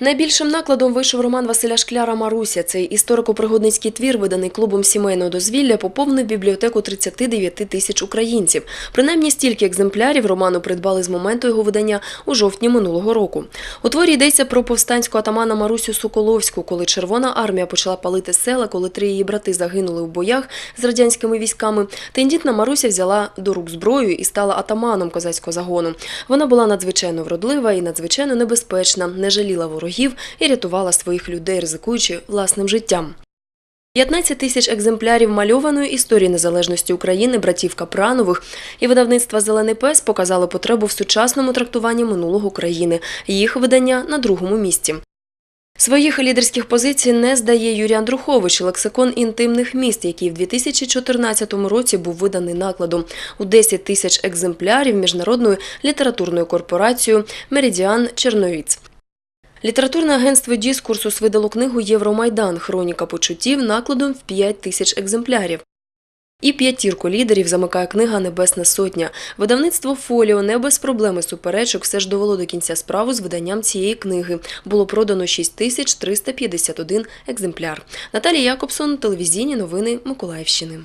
Найбільшим накладом вийшов роман Василя Шкляра Маруся. Цей історико-пригодницький твір, виданий клубом сімейного дозвілля, поповнив бібліотеку 39 тисяч українців. Принаймні стільки екземплярів роману придбали з моменту його видання у жовтні минулого року. У творі йдеться про повстанську атамана Марусю Соколовську, коли Червона армія почала палити села, коли три її брати загинули у боях з радянськими військами. Тендітна Маруся взяла до рук зброю і стала атаманом козацького загону. Вона була надзвичайно вродлива і надзвичайно небезпечна, не жаліла ворогів і рятувала своїх людей, ризикуючи власним життям. 15 тисяч екземплярів мальованої історії незалежності України братів Капранових і видавництва Зелений пес показали потребу в сучасному трактуванні минулого країни. Їх видання на другому місці. Своїх лідерських позицій не здає Юрій Андрухович, лексикон інтимних міст, який в 2014 році був виданий накладом у 10 тисяч екземплярів міжнародною літературною корпорацією Меридіан Черновіць. Літературне агентство Діскурсус видало книгу Євромайдан Хроніка почуттів накладом в 5 тисяч екземплярів. І п'ятірку лідерів замикає книга Небесна сотня. Видавництво Фоліо не без проблеми суперечок все ж довело до кінця справу з виданням цієї книги. Було продано 6351 екземпляр. Наталія Якобсон, телевізійні новини Миколаївщини.